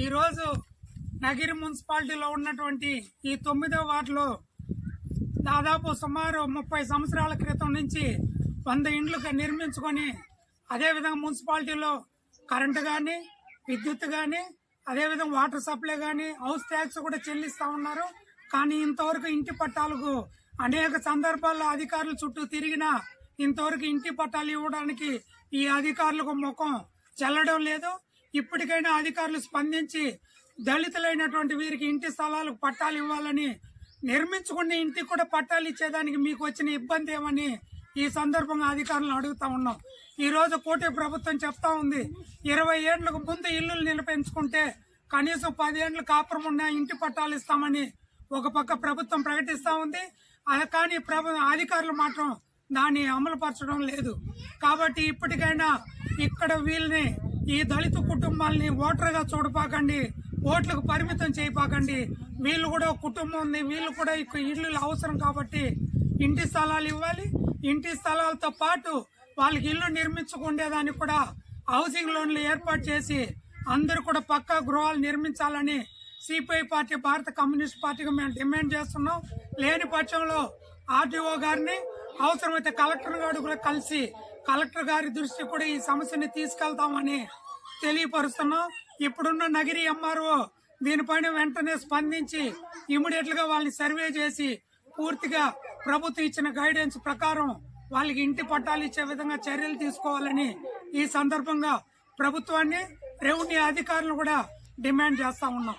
ఈరోజు నగిరి మున్సిపాలిటీలో ఉన్నటువంటి ఈ తొమ్మిదో వార్డులో దాదాపు సుమారు ముప్పై సంవత్సరాల క్రితం నుంచి వంద ఇండ్లు నిర్మించుకొని అదేవిధంగా మున్సిపాలిటీలో కరెంటు కానీ విద్యుత్ కానీ అదేవిధంగా వాటర్ సప్లై కానీ హౌస్ ట్యాక్స్ కూడా చెల్లిస్తూ ఉన్నారు. కానీ ఇంతవరకు ఇంటి పట్టాలకు అనేక సందర్భాల్లో అధికారుల చుట్టూ తిరిగినా ఇంతవరకు ఇంటి పట్టాలు ఇవ్వడానికి ఈ అధికారులకు ముఖం చెల్లడం లేదు. ఇప్పటికైనా అధికారులు స్పందించి దళితులైనటువంటి వీరికి ఇంటి స్థలాలకు పట్టాలు ఇవ్వాలని నిర్మించుకునే ఇంటికి కూడా పట్టాలు ఇచ్చేదానికి మీకు వచ్చిన ఇబ్బంది ఏమని ఈ సందర్భంగా అధికారులను అడుగుతా ఉన్నాం. ఈ రోజు కోటి ప్రభుత్వం చెప్తా ఉంది. ఇరవై ఏళ్ళకు ముందు ఇల్లులు నిలిపించుకుంటే కనీసం పదేళ్ళు కాపురం ఉన్న ఇంటి పట్టాలు ఇస్తామని ఒక పక్క ప్రభుత్వం ప్రకటిస్తా ఉంది. కానీ ప్రభు అధికారులు మాత్రం దాన్ని అమలుపరచడం లేదు. కాబట్టి ఇప్పటికైనా ఇక్కడ వీళ్ళని ఈ దళిత కుటుంబాలని ఓటర్గా చూడపాకండి ఓట్లకు పరిమితం చేయపాకండి. వీళ్ళు కూడా కుటుంబం ఉంది వీళ్ళు కూడా ఇక ఇల్లు అవసరం కాబట్టి ఇంటి స్థలాలు ఇవ్వాలి. ఇంటి స్థలాలతో పాటు వాళ్ళకి ఇల్లు నిర్మించుకుండేదానికి కూడా హౌసింగ్ లోన్లు ఏర్పాటు చేసి అందరూ కూడా పక్కా గృహాలు నిర్మించాలని సిపిఐ పార్టీ భారత కమ్యూనిస్ట్ పార్టీగా మేము డిమాండ్ చేస్తున్నాం. లేని పక్షంలో ఆర్డీఓ గారిని అవసరమైతే కలెక్టర్ గారు కూడా కలిసి కలెక్టర్ గారి దృష్టి కూడా ఈ సమస్యని తీసుకెళ్తామని తెలియపరుస్తున్నాం. ఇప్పుడున్న నగిరి ఎంఆర్ఓ దీనిపైన వెంటనే స్పందించి ఇమీడియట్గా వాళ్ళని సర్వే చేసి పూర్తిగా ప్రభుత్వం ఇచ్చిన గైడెన్స్ ప్రకారం వాళ్ళకి ఇంటి పట్టాలు ఇచ్చే విధంగా చర్యలు తీసుకోవాలని ఈ సందర్భంగా ప్రభుత్వాన్ని రెవెన్యూ అధికారులు కూడా డిమాండ్ చేస్తా ఉన్నాం.